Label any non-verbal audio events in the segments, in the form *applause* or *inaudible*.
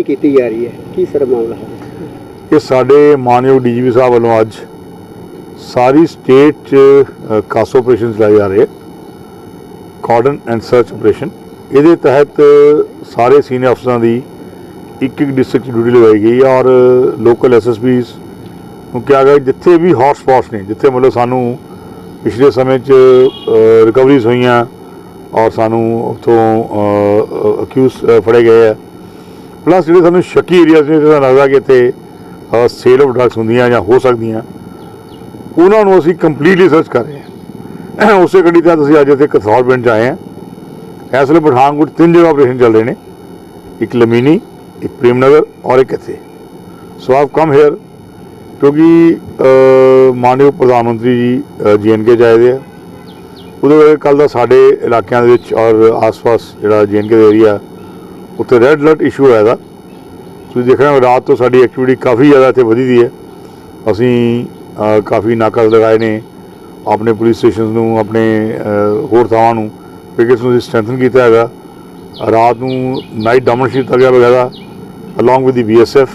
ਕੀ ਕੀਤੀ ਜਾ ਰਹੀ ਹੈ। ਕੀ ਸਰ ਮਾਮਲਾ ਹੈ? ਇਹ ਸਾਡੇ ਮਾਨਯੋਗ ਡੀਜੀਪੀ ਸਾਹਿਬ ਵੱਲੋਂ ਅੱਜ ਸਾਰੀ ਸਟੇਟ 'ਚ ਅ, ਖਾਸ ਆਪਰੇਸ਼ਨ ਚਲਾਏ ਜਾ ਰਹੇ ਕਾਰਡਨ ਐਂਡ ਸਰਚ ਆਪਰੇਸ਼ਨ। ਇਹਦੇ ਤਹਿਤ ਸਾਰੇ ਸੀਨੀਅਰ ਅਫਸਰਾਂ ਦੀ ਇੱਕ ਇੱਕ ਡਿਸਟ੍ਰਿਕਟ 'ਚ ਡਿਊਟੀ ਲਗਾਈ ਗਈ ਔਰ ਲੋਕਲ ਐਸਐਸਪੀਸ ਨੂੰ ਕਿਹਾ ਗਿਆ ਜਿੱਥੇ ਵੀ ਹੌਟ ਸਪੌਟਸ ਨੇ ਜਿੱਥੇ ਮਤਲਬ ਸਾਨੂੰ ਪਿਛਲੇ ਸਮੇਂ 'ਚ ਰਿਕਵਰੀਜ਼ ਹੋਈਆਂ ਔਰ ਸਾਨੂੰ ਉਥੋਂ ਅਕਿਊਜ਼ ਫੜੇ ਗਏ ਆ ਪਲੱਸ ਜਿਹੜੇ ਸਾਨੂੰ ਸ਼ੱਕੀ ਏਰੀਆਜ਼ ਨੇ ਜਿਹਦਾ ਲੱਗਦਾ ਕਿ ਇੱਥੇ ਸੇਲ ਆਫ ਡਰੱਗਸ ਹੁੰਦੀਆਂ ਜਾਂ ਹੋ ਸਕਦੀਆਂ, ਉਹਨਾਂ ਨੂੰ ਅਸੀਂ ਕੰਪਲੀਟਲੀ ਸਰਚ ਕਰ ਰਹੇ ਹਾਂ। *clears throat* ਉਸੇ ਗੱਡੀ ਤਹਿਤ ਅਸੀਂ ਅੱਜ ਇੱਥੇ ਕਸੌਲ ਪਿੰਡ 'ਚ ਆਏ ਹਾਂ। ਇਸ ਵੇਲੇ ਪਠਾਨਕੋਟ ਤਿੰਨ ਜਗ੍ਹਾ ਆਪਰੇਸ਼ਨ ਚੱਲ ਰਹੇ ਨੇ। ਇੱਕ ਲਮੀਨੀ, ਇੱਕ ਪ੍ਰੇਮ ਨਗਰ ਔਰ ਇੱਕ ਇੱਥੇ। ਸੋ ਆਪ ਕਮ ਹੇਅਰ ਕਿਉਂਕਿ ਮਾਨਯੋਗ ਪ੍ਰਧਾਨ ਮੰਤਰੀ ਜੀ ਜੀਐਨਕੇ ਜਾਏ ਆ। ਉਹਦੇ ਵੇਲੇ ਕੱਲ ਦਾ ਸਾਡੇ ਇਲਾਕਿਆਂ ਦੇ ਵਿੱਚ ਔਰ ਆਸ-ਪਾਸ ਜਿਹੜਾ ਜੀਐਨਕੇ ਦਾ ਏਰੀਆ ਉੱਥੇ ਰੈੱਡ ਅਲਰਟ ਇਸ਼ੂ ਹੋਇਆ ਦਾ ਤੁਸੀਂ ਦੇਖ ਰਹੇ ਹੋ ਰਾਤ ਤੋਂ ਸਾਡੀ ਐਕਟੀਵਿਟੀ ਕਾਫੀ ਜ਼ਿਆਦਾ ਇੱਥੇ ਵਧੀ ਦੀ ਹੈ। ਅਸੀਂ ਕਾਫੀ ਨਾਕਸ ਲਗਾਏ ਨੇ ਆਪਣੇ ਪੁਲਿਸ ਸਟੇਸ਼ਨਸ ਨੂੰ ਆਪਣੇ ਹੋਰ ਥਾਵਾਂ ਨੂੰ। ਪਿਕੇਟਸ ਨੂੰ ਸਟਰੈਂਥਨ ਕੀਤਾ ਹੈਗਾ। ਰਾਤ ਨੂੰ ਨਾਈਟ ਡੋਮਿਨੇਸ਼ਨ ਕੀਤਾ ਗਿਆ ਵਗੈਰਾ along with the BSF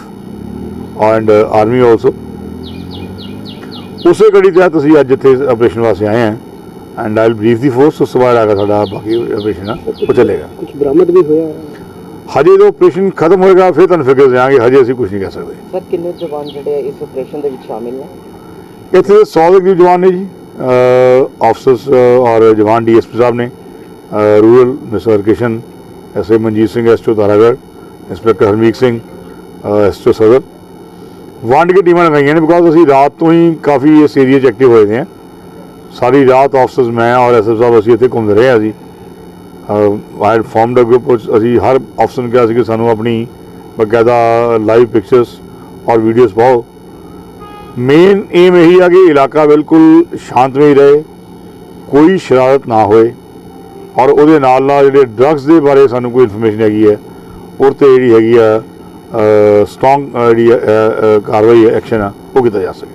and uh, army also ਉਸੇ ਕੜੀ ਤਹਿਤ ਅਸੀਂ ਅੱਜ ਇੱਥੇ ਆਪਰੇਸ਼ਨ ਵਾਸਤੇ ਆਏ ਹਾਂ and I'll brief the force ਉਸ ਤੋਂ ਬਾਅਦ ਆਗਾ ਸਾਡਾ ਬਾਕੀ ਆਪਰੇਸ਼ਨ ਆ ਉਹ ਚੱਲੇਗਾ। ਕੁਝ ਬਰਾਮਦ ਵੀ ਹੋਇਆ। ਹਜੇ ਜਦੋਂ ਆਪਰੇਸ਼ਨ ਖਤਮ ਹੋਏਗਾ ਫਿਰ ਤੁਹਾਨੂੰ ਫਿਕਰ ਦੇਵਾਂਗੇ ਹਜੇ ਅਸੀਂ ਕੁਝ ਨਹੀਂ ਕਹਿ ਸਕਦੇ। ਸਰ ਕਿੰਨੇ ਜਵਾਨ ਜਿਹੜੇ ਆ ਇਸ ਆਪਰੇਸ਼ਨ ਦੇ ਵਿੱਚ ਸ਼ਾਮਿਲ ਨੇ? ਇੱਥੇ 100 ਦੇ ਕਰੀਬ ਜਵਾਨ ਨੇ ਜੀ। ਆਫਸਰਸ ਔਰ ਜਵਾਨ ਡੀਐਸਪੀ ਸਾਹਿਬ ਨੇ rural mister Kishan SA Manjit Singh ਐਸਟੋ Taragarh inspector Harmeet Singh ਐਸਟੋ ਸਦਰ। ਵੰਡ ਕੇ ਟੀਮਾਂ ਲਗਾਈਆਂ ਨੇ ਬਿਕਾਜ਼ ਅਸੀਂ ਰਾਤ ਤੋਂ ਹੀ ਕਾਫੀ ਇਸ ਏਰੀਆ 'ਚ ਐਕਟਿਵ ਹੋਏ ਨੇ ਸਾਰੀ ਰਾਤ ਆਫਸਰਸ ਮੈਂ ਔਰ ਐਸਐਸ ਸਾਹਿਬ ਅਸੀਂ ਇੱਥੇ ਘੁੰਮਦੇ ਰਹੇ ਹਾਂ ਜੀ। ਆਈ ਫਾਰਮਡ ਅ ਗਰੁੱਪ ਅਸੀਂ ਹਰ ਅਫਸਰ ਨੂੰ ਕਿਹਾ ਸੀ ਕਿ ਸਾਨੂੰ ਆਪਣੀ ਬਕਾਇਦਾ ਲਾਈਵ ਪਿਕਚਰਸ ਔਰ ਵੀਡੀਓਜ਼ ਪਾਓ। ਮੇਨ ਏਮ ਇਹੀ ਆ ਕਿ ਇਲਾਕਾ ਬਿਲਕੁਲ ਸ਼ਾਂਤਮਈ ਰਹੇ ਕੋਈ ਸ਼ਰਾਰਤ ਨਾ ਹੋਏ ਔਰ ਉਹਦੇ ਨਾਲ ਨਾਲ ਜਿਹੜੇ ਡਰੱਗਸ ਦੇ ਬਾਰੇ ਸਾਨੂੰ ਕੋਈ ਇਨਫੋਰਮੇਸ਼ਨ ਹੈਗੀ ਹੈ ਉਹ ਤੇ ਜਿਹੜੀ ਹੈਗੀ ਆ ਸਟਰੋਂਗ ਜਿਹੜੀ ਅ, ਅ, ਕਾਰਵਾਈ ਐਕਸ਼ਨ ਆ ਉਹ ਕੀਤਾ ਜਾ ਸਕੇ।